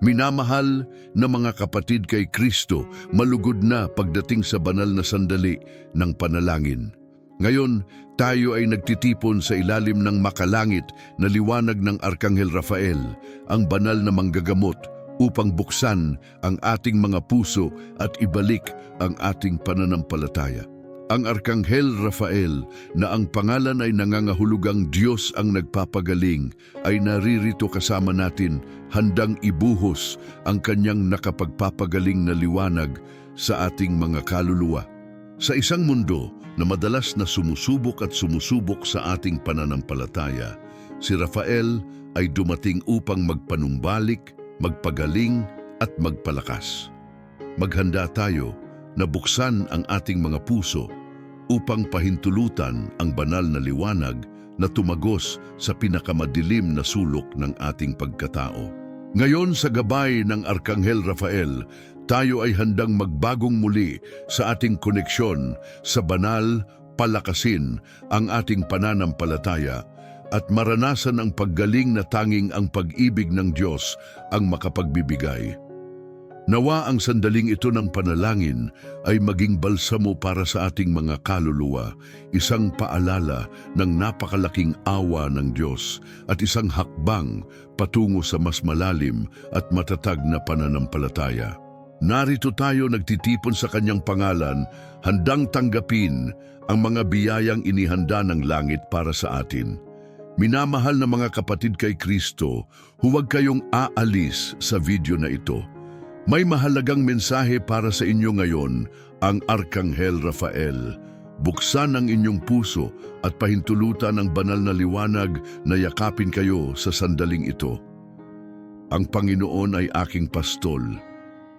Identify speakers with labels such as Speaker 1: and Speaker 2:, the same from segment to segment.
Speaker 1: Minamahal na mga kapatid kay Kristo, malugod na pagdating sa banal na sandali ng panalangin. Ngayon, tayo ay nagtitipon sa ilalim ng makalangit na liwanag ng Arkanghel Rafael, ang banal na manggagamot upang buksan ang ating mga puso at ibalik ang ating pananampalataya. Ang Arkanghel Rafael na ang pangalan ay nangangahulugang Diyos ang nagpapagaling ay naririto kasama natin handang ibuhos ang kanyang nakapagpapagaling na liwanag sa ating mga kaluluwa. Sa isang mundo na madalas na sumusubok at sumusubok sa ating pananampalataya, si Rafael ay dumating upang magpanumbalik, magpagaling at magpalakas. Maghanda tayo na buksan ang ating mga puso upang pahintulutan ang banal na liwanag na tumagos sa pinakamadilim na sulok ng ating pagkatao. Ngayon sa gabay ng Arkanghel Rafael, tayo ay handang magbagong muli sa ating koneksyon sa banal, palakasin ang ating pananampalataya at maranasan ang paggaling na tanging ang pag-ibig ng Diyos ang makapagbibigay. Nawa ang sandaling ito ng panalangin ay maging balsamo para sa ating mga kaluluwa, isang paalala ng napakalaking awa ng Diyos at isang hakbang patungo sa mas malalim at matatag na pananampalataya. Narito tayo nagtitipon sa kanyang pangalan, handang tanggapin ang mga biyayang inihanda ng langit para sa atin. Minamahal na mga kapatid kay Kristo, huwag kayong aalis sa video na ito. May mahalagang mensahe para sa inyo ngayon, ang Arkanghel Rafael. Buksan ang inyong puso at pahintulutan ang banal na liwanag na yakapin kayo sa sandaling ito. Ang Panginoon ay aking pastol.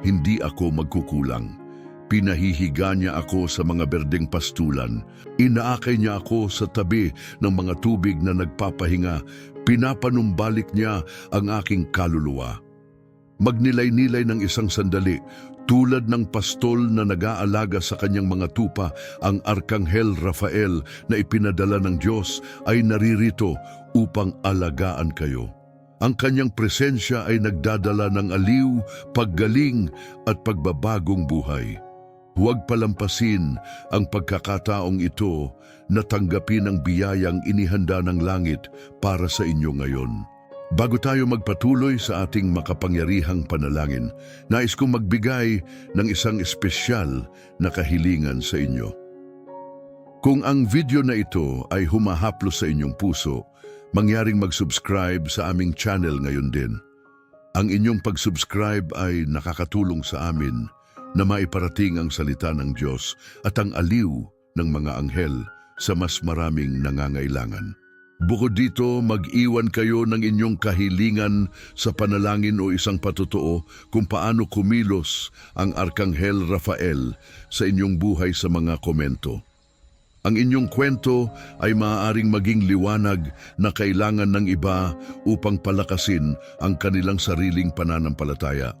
Speaker 1: Hindi ako magkukulang. Pinahihiga niya ako sa mga berdeng pastulan. Inaakay niya ako sa tabi ng mga tubig na nagpapahinga. Pinapanumbalik niya ang aking kaluluwa. Magnilay-nilay ng isang sandali, tulad ng pastol na nag-aalaga sa kanyang mga tupa, ang Arkanghel Rafael na ipinadala ng Diyos ay naririto upang alagaan kayo. Ang kanyang presensya ay nagdadala ng aliw, paggaling at pagbabagong buhay. Huwag palampasin ang pagkakataong ito na tanggapin ang biyayang inihanda ng langit para sa inyo ngayon. Bago tayo magpatuloy sa ating makapangyarihang panalangin, nais kong magbigay ng isang espesyal na kahilingan sa inyo. Kung ang video na ito ay humahaplo sa inyong puso, mangyaring mag-subscribe sa aming channel ngayon din. Ang inyong pag-subscribe ay nakakatulong sa amin na maiparating ang salita ng Diyos at ang aliw ng mga anghel sa mas maraming nangangailangan. Bukod dito, mag-iwan kayo ng inyong kahilingan sa panalangin o isang patutuo kung paano kumilos ang Arkanghel Rafael sa inyong buhay sa mga komento. Ang inyong kwento ay maaaring maging liwanag na kailangan ng iba upang palakasin ang kanilang sariling pananampalataya.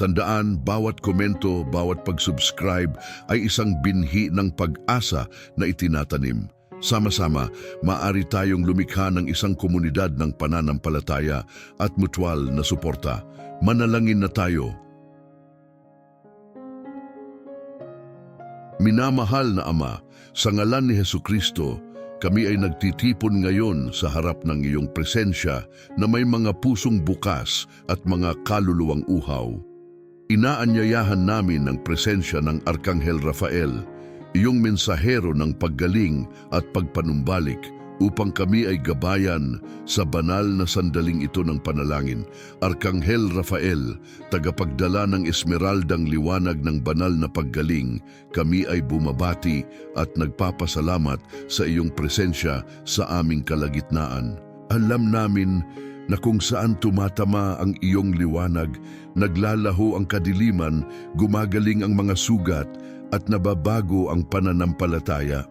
Speaker 1: Tandaan, bawat komento, bawat pag-subscribe ay isang binhi ng pag-asa na itinatanim. Sama-sama, maaari tayong lumikha ng isang komunidad ng pananampalataya at mutual na suporta. Manalangin na tayo. Minamahal na Ama, sa ngalan ni Heso Kristo, kami ay nagtitipon ngayon sa harap ng iyong presensya na may mga pusong bukas at mga kaluluwang uhaw. Inaanyayahan namin ang presensya ng Arkanghel Rafael, iyong mensahero ng paggaling at pagpanumbalik upang kami ay gabayan sa banal na sandaling ito ng panalangin. Arkanghel Rafael, tagapagdala ng esmeraldang liwanag ng banal na paggaling, kami ay bumabati at nagpapasalamat sa iyong presensya sa aming kalagitnaan. Alam namin na kung saan tumatama ang iyong liwanag, naglalaho ang kadiliman, gumagaling ang mga sugat, at nababago ang pananampalataya.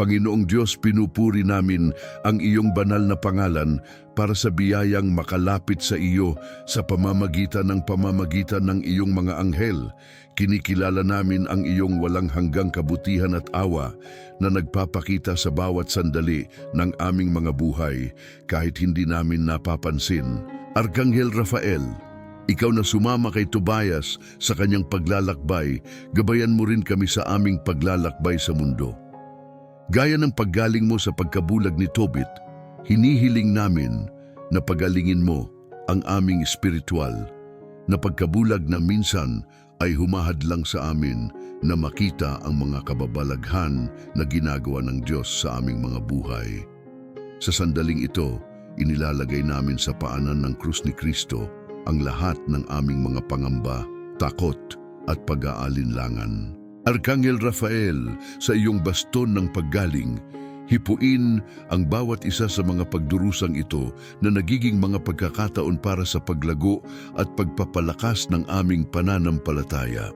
Speaker 1: Panginoong Diyos, pinupuri namin ang iyong banal na pangalan para sa biyayang makalapit sa iyo sa pamamagitan ng pamamagitan ng iyong mga anghel. Kinikilala namin ang iyong walang hanggang kabutihan at awa na nagpapakita sa bawat sandali ng aming mga buhay kahit hindi namin napapansin. Arkanghel Rafael, Ikaw na sumama kay Tobias sa kanyang paglalakbay, gabayan mo rin kami sa aming paglalakbay sa mundo. Gaya ng paggaling mo sa pagkabulag ni Tobit, hinihiling namin na pagalingin mo ang aming espiritual na pagkabulag na minsan ay humahadlang sa amin na makita ang mga kababalaghan na ginagawa ng Diyos sa aming mga buhay. Sa sandaling ito, inilalagay namin sa paanan ng krus ni Kristo ang lahat ng aming mga pangamba, takot at pag-aalinlangan. Arkanghel Rafael, sa iyong baston ng paggaling, hipuin ang bawat isa sa mga pagdurusang ito na nagiging mga pagkakataon para sa paglago at pagpapalakas ng aming pananampalataya.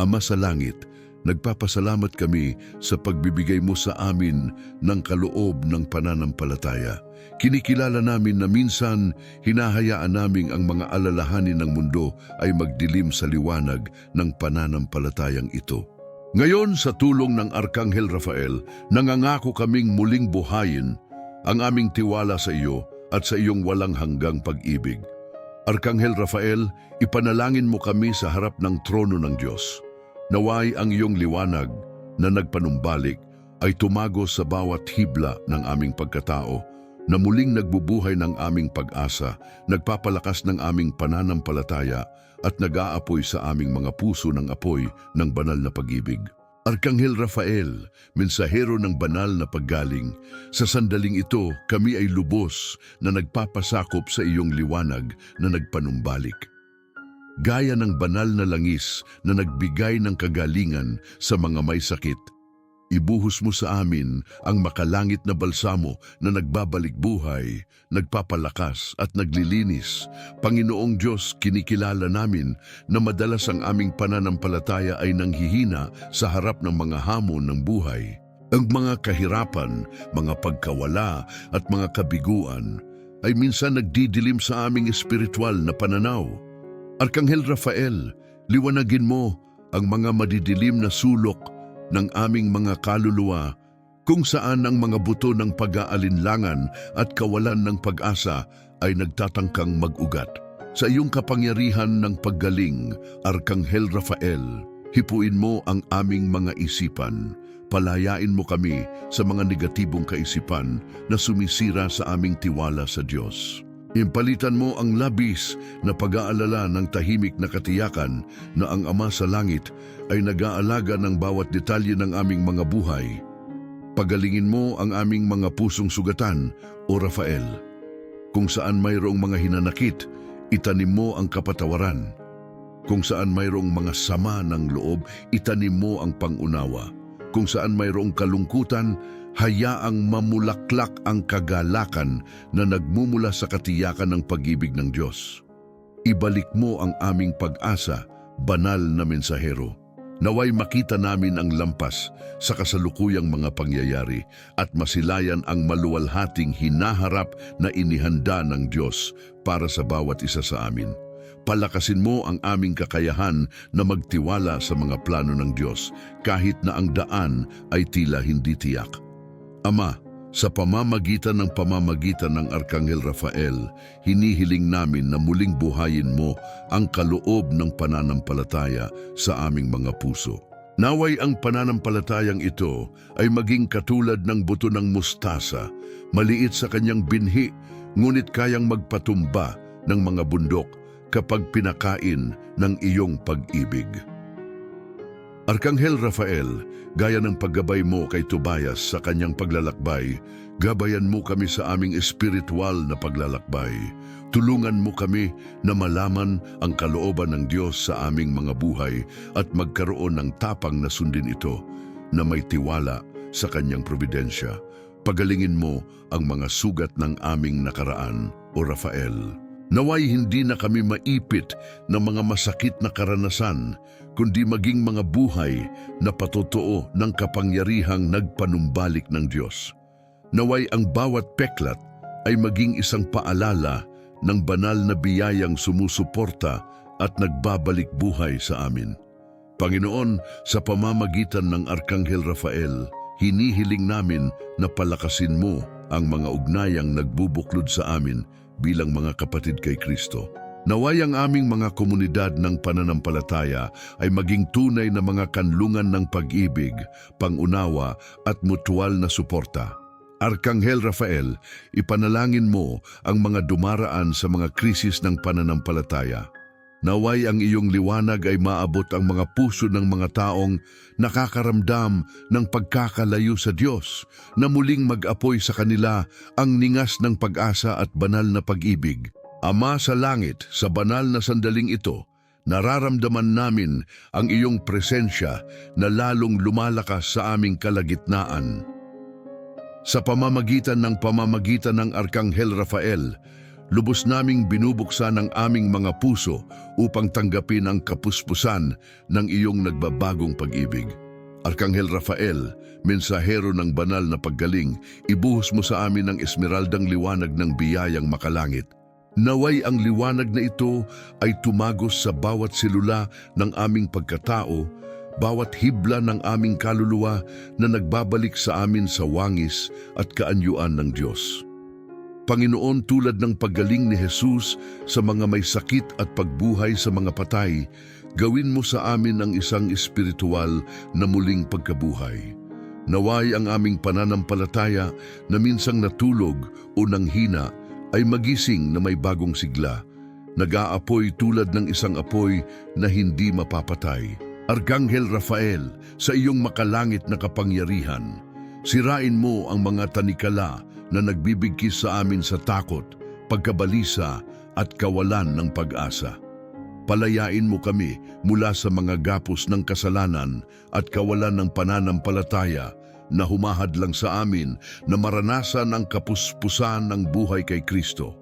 Speaker 1: Ama sa langit, nagpapasalamat kami sa pagbibigay mo sa amin ng kaloob ng pananampalataya. Kinikilala namin na minsan hinahayaan naming ang mga alalahanin ng mundo ay magdilim sa liwanag ng pananampalatayang ito. Ngayon sa tulong ng Arkanghel Rafael, nangangako kaming muling buhayin ang aming tiwala sa iyo at sa iyong walang hanggang pag-ibig. Arkanghel Rafael, ipanalangin mo kami sa harap ng trono ng Diyos. Naway ang iyong liwanag na nagpanumbalik ay tumagos sa bawat hibla ng aming pagkatao na muling nagbubuhay ng aming pag-asa, nagpapalakas ng aming pananampalataya at nag-aapoy sa aming mga puso ng apoy ng banal na pag-ibig. Arkanghel Rafael, mensahero ng banal na paggaling, sa sandaling ito kami ay lubos na nagpapasakop sa iyong liwanag na nagpanumbalik. Gaya ng banal na langis na nagbigay ng kagalingan sa mga may sakit, Ibuhos mo sa amin ang makalangit na balsamo na nagbabalik buhay, nagpapalakas at naglilinis. Panginoong Diyos, kinikilala namin na madalas ang aming pananampalataya ay nanghihina sa harap ng mga hamon ng buhay. Ang mga kahirapan, mga pagkawala at mga kabiguan ay minsan nagdidilim sa aming espiritual na pananaw. Arkanghel Rafael, liwanagin mo ang mga madidilim na sulok ng aming mga kaluluwa kung saan ang mga buto ng pag-aalinlangan at kawalan ng pag-asa ay nagtatangkang mag-ugat. Sa iyong kapangyarihan ng paggaling, Arkanghel Rafael, hipuin mo ang aming mga isipan. Palayain mo kami sa mga negatibong kaisipan na sumisira sa aming tiwala sa Diyos. Impalitan mo ang labis na pag-aalala ng tahimik na katiyakan na ang Ama sa Langit ay nag-aalaga ng bawat detalye ng aming mga buhay. Pagalingin mo ang aming mga pusong sugatan, O Rafael. Kung saan mayroong mga hinanakit, itanim mo ang kapatawaran. Kung saan mayroong mga sama ng loob, itanim mo ang pangunawa. Kung saan mayroong kalungkutan, hayaang mamulaklak ang kagalakan na nagmumula sa katiyakan ng pag-ibig ng Diyos. Ibalik mo ang aming pag-asa, banal na mensahero. Naway makita namin ang lampas sa kasalukuyang mga pangyayari at masilayan ang maluwalhating hinaharap na inihanda ng Diyos para sa bawat isa sa amin. Palakasin mo ang aming kakayahan na magtiwala sa mga plano ng Diyos kahit na ang daan ay tila hindi tiyak. Ama, sa pamamagitan ng pamamagitan ng Arkanghel Rafael, hinihiling namin na muling buhayin mo ang kaloob ng pananampalataya sa aming mga puso. Naway ang pananampalatayang ito ay maging katulad ng buto ng mustasa, maliit sa kanyang binhi, ngunit kayang magpatumba ng mga bundok kapag pinakain ng iyong pag-ibig. Arkanghel Rafael, gaya ng paggabay mo kay Tobias sa kanyang paglalakbay, gabayan mo kami sa aming espiritual na paglalakbay. Tulungan mo kami na malaman ang kalooban ng Diyos sa aming mga buhay at magkaroon ng tapang na sundin ito na may tiwala sa kanyang providensya. Pagalingin mo ang mga sugat ng aming nakaraan, O Rafael. Naway hindi na kami maipit ng mga masakit na karanasan, kundi maging mga buhay na patotoo ng kapangyarihang nagpanumbalik ng Diyos. Naway ang bawat peklat ay maging isang paalala ng banal na biyayang sumusuporta at nagbabalik buhay sa amin. Panginoon, sa pamamagitan ng Arkanghel Rafael, hinihiling namin na palakasin mo ang mga ugnayang nagbubuklod sa amin bilang mga kapatid kay Kristo. Naway ang aming mga komunidad ng pananampalataya ay maging tunay na mga kanlungan ng pag-ibig, pangunawa at mutual na suporta. Arkanghel Rafael, ipanalangin mo ang mga dumaraan sa mga krisis ng pananampalataya. Naway ang iyong liwanag ay maabot ang mga puso ng mga taong nakakaramdam ng pagkakalayo sa Diyos na muling mag-apoy sa kanila ang ningas ng pag-asa at banal na pag-ibig. Ama sa langit, sa banal na sandaling ito, nararamdaman namin ang iyong presensya na lalong lumalakas sa aming kalagitnaan. Sa pamamagitan ng pamamagitan ng Arkanghel Rafael, lubos naming binubuksan ang aming mga puso upang tanggapin ang kapuspusan ng iyong nagbabagong pag-ibig. Arkanghel Rafael, mensahero ng banal na paggaling, ibuhos mo sa amin ang esmeraldang liwanag ng biyayang makalangit. Naway ang liwanag na ito ay tumagos sa bawat selula ng aming pagkatao, bawat hibla ng aming kaluluwa na nagbabalik sa amin sa wangis at kaanyuan ng Diyos. Panginoon tulad ng paggaling ni Jesus sa mga may sakit at pagbuhay sa mga patay, gawin mo sa amin ang isang espiritual na muling pagkabuhay. Naway ang aming pananampalataya na minsang natulog o nanghina ay magising na may bagong sigla, nag-aapoy tulad ng isang apoy na hindi mapapatay. Arkanghel Rafael, sa iyong makalangit na kapangyarihan, sirain mo ang mga tanikala na nagbibigkis sa amin sa takot, pagkabalisa at kawalan ng pag-asa. Palayain mo kami mula sa mga gapos ng kasalanan at kawalan ng pananampalataya na humahadlang sa amin na maranasan ang kapuspusan ng buhay kay Kristo.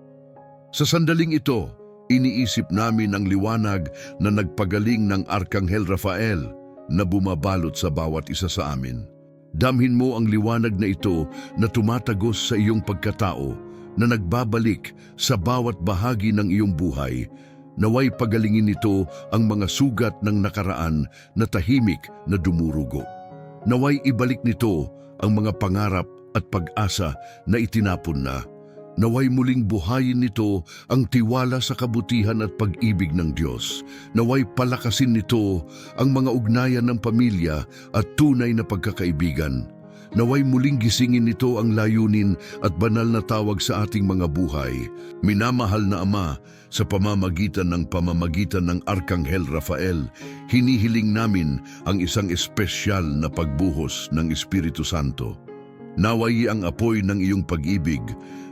Speaker 1: Sa sandaling ito, iniisip namin ang liwanag na nagpagaling ng Arkanghel Rafael na bumabalot sa bawat isa sa amin. Damhin mo ang liwanag na ito na tumatagos sa iyong pagkatao na nagbabalik sa bawat bahagi ng iyong buhay naway pagalingin nito ang mga sugat ng nakaraan na tahimik na dumurugo. Naway ibalik nito ang mga pangarap at pag-asa na itinapon na. Naway muling buhayin nito ang tiwala sa kabutihan at pag-ibig ng Diyos. Naway palakasin nito ang mga ugnayan ng pamilya at tunay na pagkakaibigan. Naway muling gisingin nito ang layunin at banal na tawag sa ating mga buhay. Minamahal na Ama, sa pamamagitan ng pamamagitan ng Arkanghel Rafael, hinihiling namin ang isang espesyal na pagbuhos ng Espiritu Santo. Naway ang apoy ng iyong pag-ibig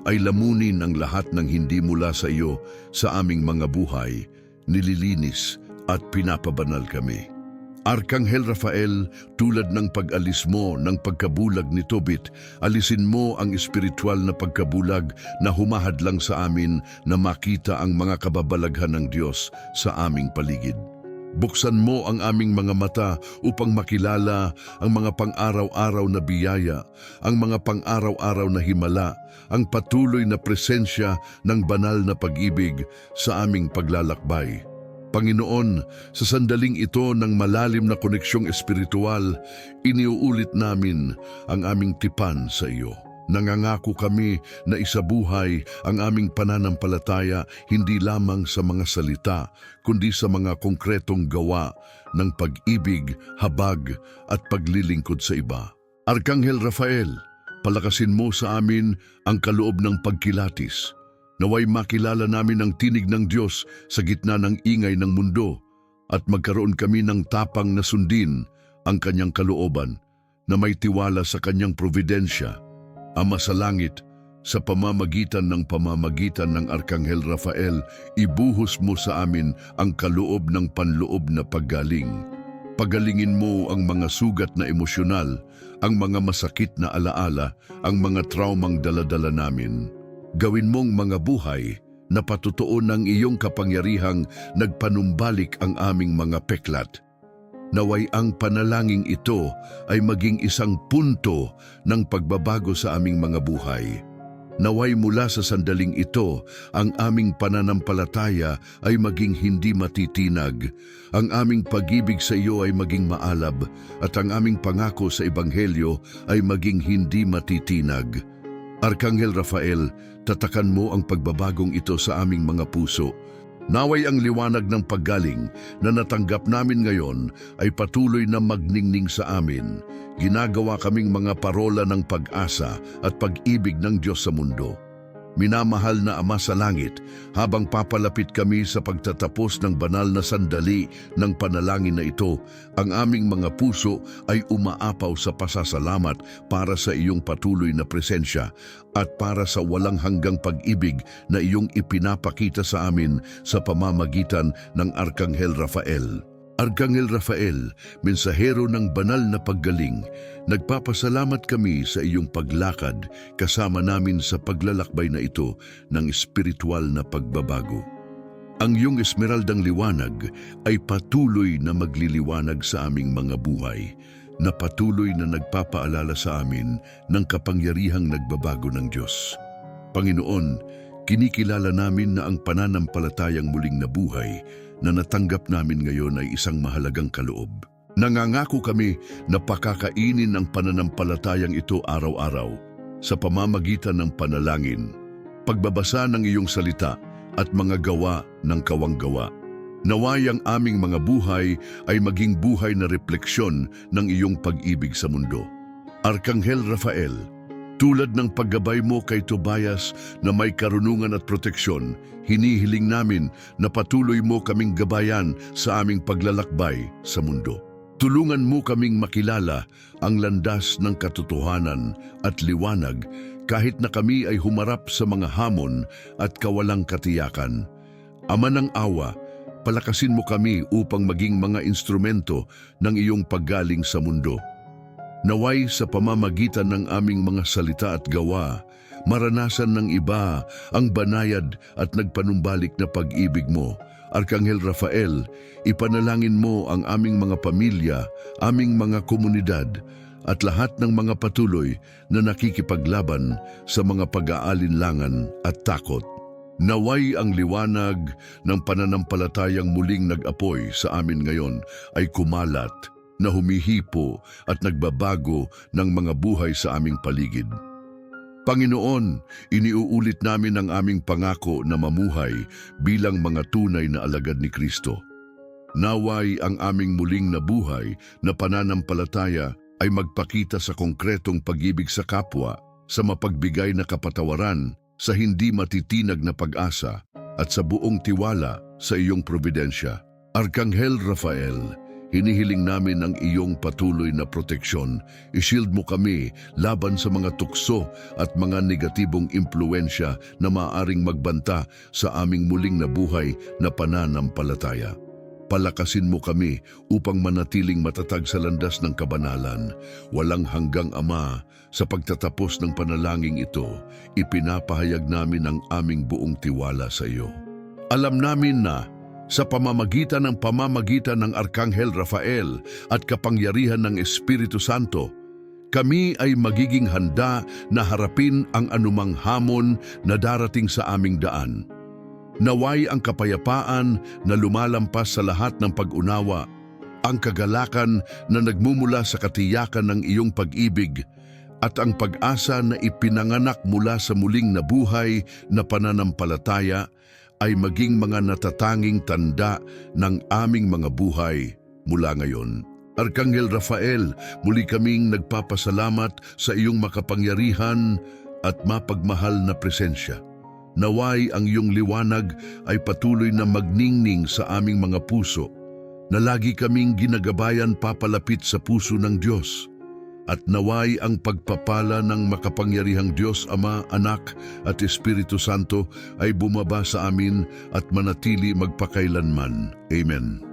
Speaker 1: ay lamunin ang lahat ng hindi mula sa iyo sa aming mga buhay, nililinis at pinapabanal kami. Arkanghel Rafael, tulad ng pag-alis mo ng pagkabulag ni Tobit, alisin mo ang espiritual na pagkabulag na humahadlang sa amin na makita ang mga kababalaghan ng Diyos sa aming paligid. Buksan mo ang aming mga mata upang makilala ang mga pang-araw-araw na biyaya, ang mga pang-araw-araw na himala, ang patuloy na presensya ng banal na pag-ibig sa aming paglalakbay. Panginoon, sa sandaling ito ng malalim na koneksyong espiritual, iniuulit namin ang aming tipan sa iyo. Nangangako kami na isabuhay ang aming pananampalataya hindi lamang sa mga salita, kundi sa mga konkretong gawa ng pag-ibig, habag at paglilingkod sa iba. Arkanghel Rafael, palakasin mo sa amin ang kaloob ng pagkilatis, Naway makilala namin ang tinig ng Diyos sa gitna ng ingay ng mundo at magkaroon kami ng tapang na sundin ang kanyang kalooban na may tiwala sa kanyang providensya. Ama sa langit, sa pamamagitan ng pamamagitan ng Arkanghel Rafael, ibuhos mo sa amin ang kaloob ng panloob na paggaling. Pagalingin mo ang mga sugat na emosyonal, ang mga masakit na alaala, ang mga traumang daladala namin. Gawin mong mga buhay na patutuo ng iyong kapangyarihang nagpanumbalik ang aming mga peklat. Naway ang panalangin ito ay maging isang punto ng pagbabago sa aming mga buhay. Naway mula sa sandaling ito, ang aming pananampalataya ay maging hindi matitinag. Ang aming pag-ibig sa iyo ay maging maalab at ang aming pangako sa Ebanghelyo ay maging hindi matitinag. Arkanghel Rafael, tatakan mo ang pagbabagong ito sa aming mga puso. Naway ang liwanag ng paggaling na natanggap namin ngayon ay patuloy na magningning sa amin. Ginagawa kaming mga parola ng pag-asa at pag-ibig ng Diyos sa mundo. Minamahal na Ama sa Langit, habang papalapit kami sa pagtatapos ng banal na sandali ng panalangin na ito, ang aming mga puso ay umaapaw sa pasasalamat para sa iyong patuloy na presensya at para sa walang hanggang pag-ibig na iyong ipinapakita sa amin sa pamamagitan ng Arkanghel Rafael. Arkanghel Rafael, mensahero ng banal na paggaling, nagpapasalamat kami sa iyong paglakad kasama namin sa paglalakbay na ito ng espiritual na pagbabago. Ang iyong esmeraldang liwanag ay patuloy na magliliwanag sa aming mga buhay, na patuloy na nagpapaalala sa amin ng kapangyarihang nagbabago ng Diyos. Panginoon, kinikilala namin na ang pananampalatayang muling nabuhay na natanggap namin ngayon ay isang mahalagang kaloob. Nangangako kami na pakakainin ang pananampalatayang ito araw-araw sa pamamagitan ng panalangin, pagbabasa ng iyong salita at mga gawa ng kawanggawa. Naway ang aming mga buhay ay maging buhay na refleksyon ng iyong pag-ibig sa mundo. Arkanghel Rafael, tulad ng paggabay mo kay Tobias na may karunungan at proteksyon, hinihiling namin na patuloy mo kaming gabayan sa aming paglalakbay sa mundo. Tulungan mo kaming makilala ang landas ng katotohanan at liwanag kahit na kami ay humarap sa mga hamon at kawalang katiyakan. Ama ng awa, palakasin mo kami upang maging mga instrumento ng iyong paggaling sa mundo. Naway sa pamamagitan ng aming mga salita at gawa, maranasan ng iba ang banayad at nagpanumbalik na pag-ibig mo. Arkanghel Rafael, ipanalangin mo ang aming mga pamilya, aming mga komunidad, at lahat ng mga patuloy na nakikipaglaban sa mga pag-aalinlangan at takot. Naway ang liwanag ng pananampalatayang muling nag-apoy sa amin ngayon ay kumalat na humihipo at nagbabago ng mga buhay sa aming paligid. Panginoon, iniuulit namin ang aming pangako na mamuhay bilang mga tunay na alagad ni Kristo. Naway ang aming muling nabuhay na pananampalataya ay magpakita sa konkretong pag-ibig sa kapwa, sa mapagbigay na kapatawaran, sa hindi matitinag na pag-asa, at sa buong tiwala sa iyong providensya. Arkanghel Rafael, hinihiling namin ang iyong patuloy na proteksyon. Ishield mo kami laban sa mga tukso at mga negatibong impluensya na maaring magbanta sa aming muling nabuhay na pananampalataya. Palakasin mo kami upang manatiling matatag sa landas ng kabanalan. Walang hanggang Ama, sa pagtatapos ng panalangin ito, ipinapahayag namin ang aming buong tiwala sa iyo. Alam namin na sa pamamagitan ng pamamagitan ng Arkanghel Rafael at kapangyarihan ng Espiritu Santo, kami ay magiging handa na harapin ang anumang hamon na darating sa aming daan. Naway ang kapayapaan na lumalampas sa lahat ng pag-unawa, ang kagalakan na nagmumula sa katiyakan ng iyong pag-ibig, at ang pag-asa na ipinanganak mula sa muling nabuhay na pananampalataya ay maging mga natatanging tanda ng aming mga buhay mula ngayon. Arkanghel Rafael, muli kaming nagpapasalamat sa iyong makapangyarihan at mapagmahal na presensya. Naway ang iyong liwanag ay patuloy na magningning sa aming mga puso, na lagi kaming ginagabayan papalapit sa puso ng Diyos. At naway ang pagpapala ng makapangyarihang Diyos Ama, Anak at Espiritu Santo ay bumaba sa amin at manatili magpakailanman. Amen.